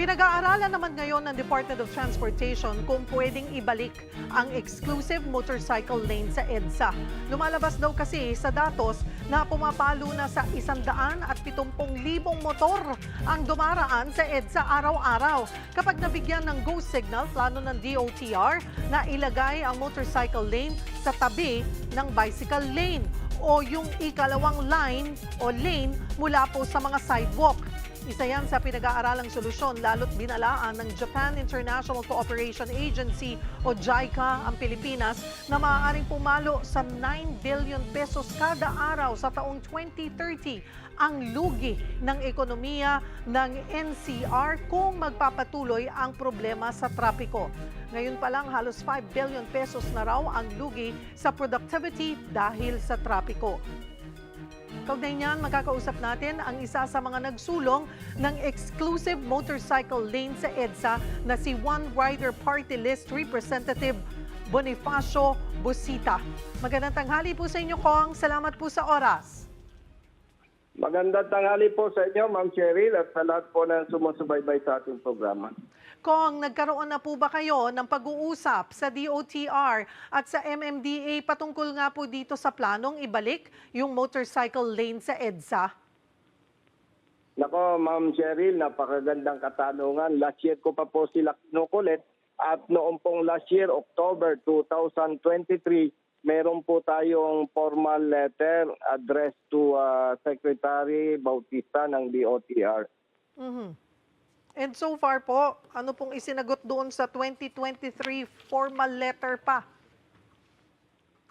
Pinag-aaralan naman ngayon ng Department of Transportation kung pwedeng ibalik ang exclusive motorcycle lane sa EDSA. Lumalabas daw kasi sa datos na pumapalo na sa 170,000 motor ang dumaraan sa EDSA araw-araw. Kapag nabigyan ng go signal, plano ng DOTR na ilagay ang motorcycle lane sa tabi ng bicycle lane o yung ikalawang line o lane mula po sa mga sidewalk. Isa yan sa pinag-aaralang solusyon lalo't binalaan ng Japan International Cooperation Agency o JICA ang Pilipinas na maaaring pumalo sa 9 billion pesos kada araw sa taong 2030 ang lugi ng ekonomiya ng NCR kung magpapatuloy ang problema sa trapiko. Ngayon pa lang halos 5 billion pesos na raw ang lugi sa productivity dahil sa trapiko. Kaugnay niyan, makakausap natin ang isa sa mga nagsulong ng exclusive motorcycle lane sa EDSA na si One Rider Party List Representative Bonifacio Busita. Magandang tanghali po sa inyo, Kong. Salamat po sa oras. Magandang tanghali po sa inyo, Ma'am Cheryl, at sa lahat po ng sumusubaybay sa ating programa. Kong, nagkaroon na po ba kayo ng pag-uusap sa DOTR at sa MMDA patungkol nga po dito sa planong ibalik yung motorcycle lane sa EDSA? Nako, Ma'am Cheryl, napakagandang katanungan. Last year ko pa po sila kinukulit at noong pong last year, October 2023, meron po tayong formal letter addressed to uh, Secretary Bautista ng DOTR. Mhm. And so far po, ano pong isinagot doon sa 2023 formal letter pa?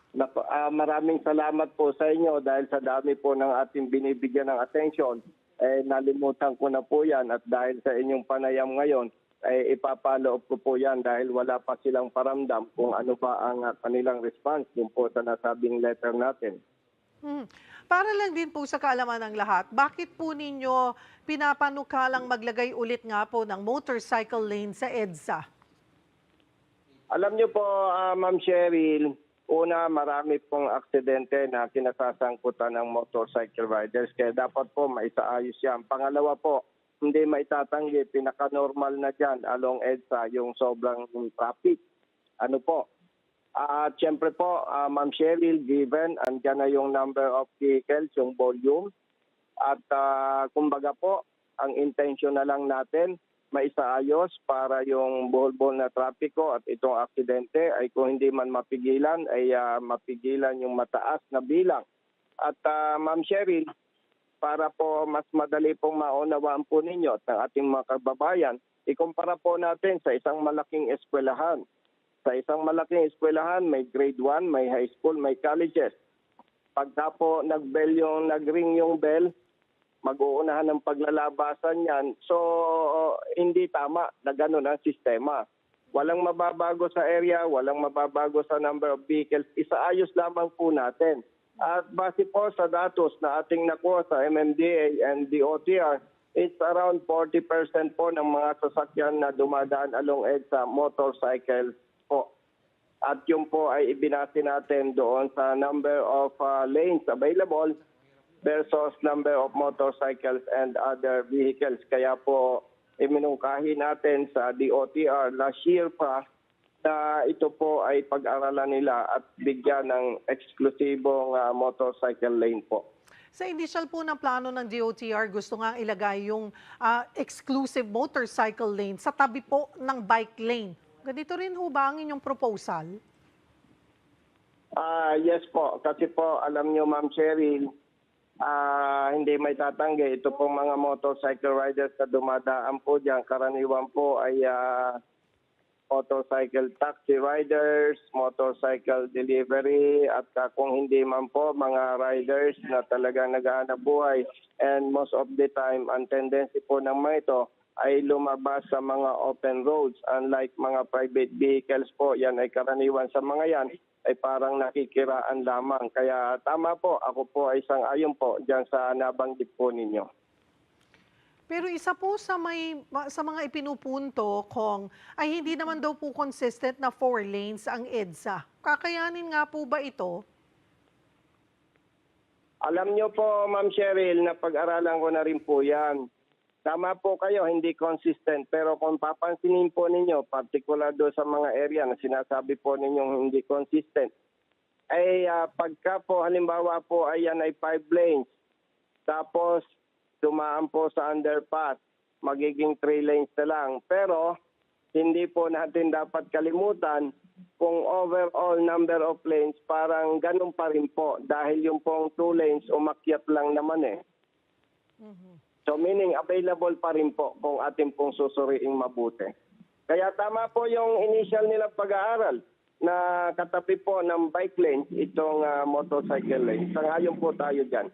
Nako, ah, maraming salamat po sa inyo dahil sa dami po ng ating binibigyan ng atensyon. Eh, nalimutan ko na po yan at dahil sa inyong panayam ngayon, eh, ipapaloob ko po yan dahil wala pa silang paramdam kung ano ba ang ah, kanilang response dun po sa nasabing letter natin. Hmm. Para lang din po sa kaalaman ng lahat, bakit po ninyo pinapanukalang maglagay ulit nga po ng motorcycle lane sa EDSA? Alam niyo po, ah, Ma'am Cheryl, una, marami pong aksidente na kinasasangkutan ng motorcycle riders kaya dapat po maisaayos yan. Pangalawa po, hindi maitatanggi, pinaka-normal na dyan along EDSA yung sobrang traffic. Ano po? At siyempre po, ah, Ma'am Cheryl, given, andyan na yung number of vehicles, yung volume. At ah, kumbaga po, ang intention na lang natin, maisaayos para yung buhol-buhol na trapiko at itong aksidente ay kung hindi man mapigilan ay ah, mapigilan yung mataas na bilang. At ah, Ma'am Cheryl, para po mas madali pong maunawaan po ninyo at ng ating mga kababayan, ikumpara po natin sa isang malaking eskwelahan. Sa isang malaking eskwelahan, may grade 1, may high school, may colleges. Pagka po nag-bell yung, nag-ring yung bell, mag-uunahan ng paglalabasan yan. So, hindi tama na ganun ang sistema. Walang mababago sa area, walang mababago sa number of vehicles. Isaayos lamang po natin. At base po sa datos na ating nakuha sa MMDA and DOTR, it's around 40% po ng mga sasakyan na dumadaan along EDSA motorcycles po. At yun po ay ibinase natin doon sa number of uh, lanes available versus number of motorcycles and other vehicles. Kaya po iminungkahi natin sa DOTR last year pa na ito po ay pag-aralan nila at bigyan ng eksklusibong uh, motorcycle lane po. Sa initial po ng plano ng DOTR, gusto nga ilagay yung ah, exclusive motorcycle lane sa tabi po ng bike lane. Ganito rin ho ba ang inyong proposal? Ah, yes po, kasi po alam niyo Ma'am Cheryl, ah hindi may tatanggi ito pong mga motorcycle riders na dumadaan po diyan, karaniwan po ay ah, motorcycle taxi riders, motorcycle delivery at kung hindi man po mga riders na talagang naghahanap buhay. And most of the time ang tendency po ng mga ito ay lumabas sa mga open roads. Unlike mga private vehicles po yan ay karaniwan sa mga yan ay parang nakikiraan lamang. Kaya tama po ako po ay isang ayon po diyan sa nabanggit po ninyo Pero isa po sa may sa mga ipinupunto kong ay hindi naman daw po consistent na four lanes ang EDSA. Kakayanin nga po ba ito? Alam nyo po, Ma'am Cheryl, na pag-aralan ko na rin po yan. tama po kayo, hindi consistent. Pero kung papansinin po ninyo, particular do sa mga area na sinasabi po ninyong hindi consistent, ay ah, pagka po halimbawa po ay yan ay five lanes, tapos dumaan po sa underpass, magiging three lanes na lang. Pero hindi po natin dapat kalimutan kung overall number of lanes parang ganun pa rin po dahil yung pong two lanes umakyat lang naman eh. So meaning available pa rin po kung atin pong susuriing mabuti. Kaya tama po yung initial nilang pag-aaral na katabi po ng bike lanes itong ah, motorcycle lane. Sangayon po tayo dyan.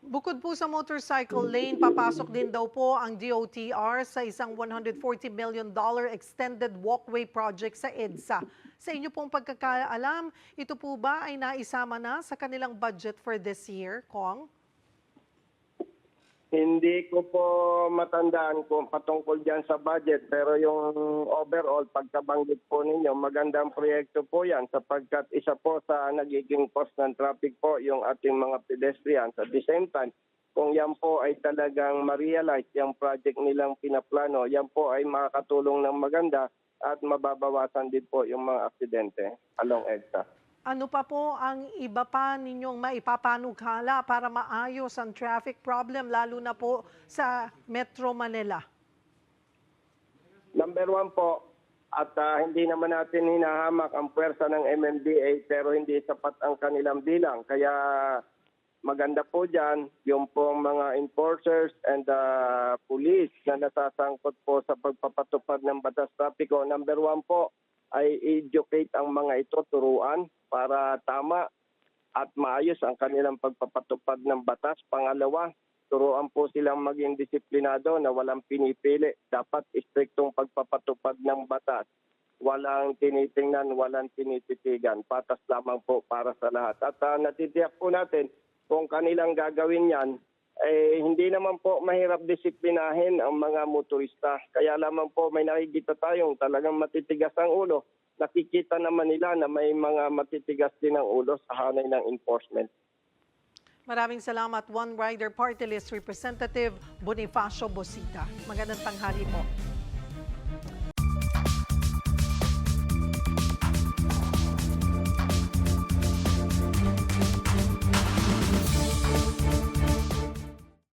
Bukod po sa motorcycle lane, papasok din daw po ang DOTR sa isang 140 million dollar extended walkway project sa EDSA. Sa inyo pong pagkakaalam, ito po ba ay naisama na sa kanilang budget for this year, Kong? Hindi ko po matandaan kung patungkol dyan sa budget pero yung overall pagkabanggit po ninyo magandang proyekto po yan sapagkat isa po sa nagiging cost ng traffic po yung ating mga pedestrians at the same time kung yan po ay talagang ma-realize yung project nilang pinaplano yan po ay makakatulong ng maganda at mababawasan din po yung mga aksidente along EDSA. Ano pa po ang iba pa ninyong maipapanukala para maayos ang traffic problem, lalo na po sa Metro Manila? Number one po, at ah, hindi naman natin hinahamak ang puwersa ng MMDA pero hindi sapat ang kanilang bilang. Kaya maganda po dyan yung pong mga enforcers and the police na nasasangkot po sa pagpapatupad ng batas trapiko. Number one po ay educate ang mga ito, turuan para tama at maayos ang kanilang pagpapatupad ng batas. Pangalawa, turuan po silang maging disiplinado na walang pinipili. Dapat istriktong pagpapatupad ng batas. Walang tinitingnan, walang tinititigan. Patas lamang po para sa lahat. At uh, natitiyak po natin kung kanilang gagawin yan, eh, hindi naman po mahirap disiplinahin ang mga motorista. Kaya lamang po may nakikita tayong talagang matitigas ang ulo. Nakikita naman nila na may mga matitigas din ang ulo sa hanay ng enforcement. Maraming salamat, One Rider Party List Representative Bonifacio Bosita. Magandang tanghali po.